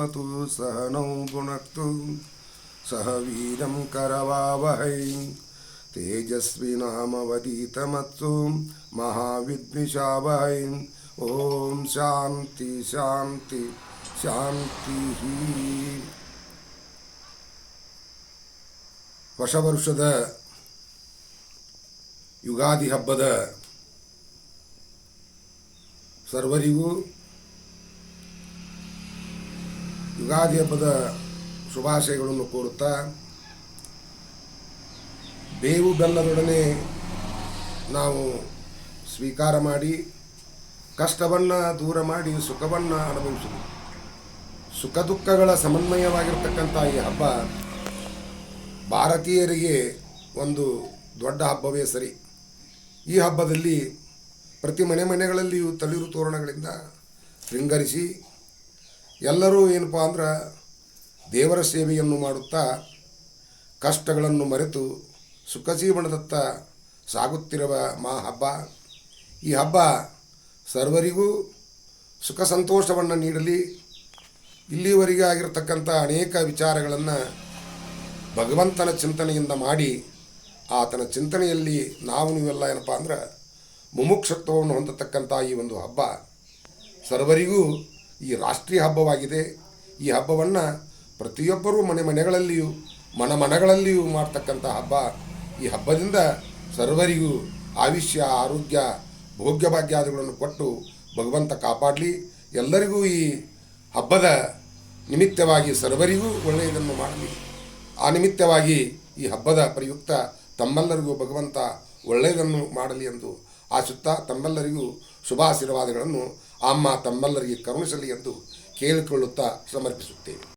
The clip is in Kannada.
ಭವತು ಸಹನೌ ಭುನಕ್ತು ಸಹ ವೀರಂ ಕರವಾವಹೈ ತೇಜಸ್ವಿನಾಮವದೀತಮತ್ಸು ಮಹಾವಿದ್ವಿಷಾವಹೈ ಓಂ ಶಾಂತಿ ಶಾಂತಿ ಶಾಂತಿ ಹೊಸ ವರುಷದ ಯುಗಾದಿ ಹಬ್ಬದ ಸರ್ವರಿಗೂ ಯುಗಾದಿ ಹಬ್ಬದ ಶುಭಾಶಯಗಳನ್ನು ಕೋರುತ್ತಾ, ಬೇವು ಬೆಲ್ಲದೊಡನೆ ನಾವು ಸ್ವೀಕಾರ ಮಾಡಿ, ಕಷ್ಟವನ್ನು ದೂರ ಮಾಡಿ, ಸುಖವನ್ನು ಅನುಭವಿಸುವುದು. ಸುಖ ದುಃಖಗಳ ಸಮನ್ವಯವಾಗಿರ್ತಕ್ಕಂಥ ಈ ಹಬ್ಬ ಭಾರತೀಯರಿಗೆ ಒಂದು ದೊಡ್ಡ ಹಬ್ಬವೇ ಸರಿ. ಈ ಹಬ್ಬದಲ್ಲಿ ಪ್ರತಿ ಮನೆ ಮನೆಗಳಲ್ಲಿಯೂ ತಳಿರು ತೋರಣಗಳಿಂದ ಶೃಂಗರಿಸಿ ಎಲ್ಲರೂ ಏನಪ್ಪ ಅಂದ್ರೆ ದೇವರ ಸೇವೆಯನ್ನು ಮಾಡುತ್ತಾ ಕಷ್ಟಗಳನ್ನು ಮರೆತು ಸುಖ ಜೀವನದತ್ತ ಸಾಗುತ್ತಿರುವ ಮಾ ಹಬ್ಬ. ಈ ಹಬ್ಬ ಸರ್ವರಿಗೂ ಸುಖ ಸಂತೋಷವನ್ನು ನೀಡಲಿ. ಇಲ್ಲಿವರೆಗೆ ಆಗಿರತಕ್ಕಂಥ ಅನೇಕ ವಿಚಾರಗಳನ್ನು ಭಗವಂತನ ಚಿಂತನೆಯಿಂದ ಮಾಡಿ ಆತನ ಚಿಂತನೆಯಲ್ಲಿ ನಾವು ನೀವೆಲ್ಲ ಏನಪ್ಪ ಅಂದ್ರೆ ಮುಮುಕ್ಷತ್ವವನ್ನು ಹೊಂದತಕ್ಕಂಥ ಈ ಒಂದು ಹಬ್ಬ ಸರ್ವರಿಗೂ ಈ ರಾಷ್ಟ್ರೀಯ ಹಬ್ಬವಾಗಿದೆ. ಈ ಹಬ್ಬವನ್ನು ಪ್ರತಿಯೊಬ್ಬರೂ ಮನೆ ಮನೆಗಳಲ್ಲಿಯೂ, ಮನ ಮನಗಳಲ್ಲಿಯೂ ಮಾಡ್ತಕ್ಕಂಥ ಹಬ್ಬ. ಈ ಹಬ್ಬದಿಂದ ಸರ್ವರಿಗೂ ಆಯುಷ್ಯ, ಆರೋಗ್ಯ ಭೋಗ್ಯ ಭಾಗ್ಯಾದಿಗಳನ್ನು ಕೊಟ್ಟು ಭಗವಂತ ಕಾಪಾಡಲಿ. ಎಲ್ಲರಿಗೂ ಈ ಹಬ್ಬದ ನಿಮಿತ್ತವಾಗಿ ಸರ್ವರಿಗೂ ಒಳ್ಳೆಯದನ್ನು ಮಾಡಲಿ. ಆ ನಿಮಿತ್ತವಾಗಿ ಈ ಹಬ್ಬದ ಪ್ರಯುಕ್ತ ತಮ್ಮೆಲ್ಲರಿಗೂ ಭಗವಂತ ಒಳ್ಳೆಯದನ್ನು ಮಾಡಲಿ ಎಂದು ಆಶುತ್ತಾ ತಮ್ಮೆಲ್ಲರಿಗೂ ಶುಭಾಶೀರ್ವಾದಗಳನ್ನು ಅಮ್ಮ ತಮ್ಮೆಲ್ಲರಿಗೆ ಕರುಣಿಸಲಿ ಎಂದು ಕೇಳಿಕೊಳ್ಳುತ್ತಾ ಸಮರ್ಪಿಸುತ್ತೇವೆ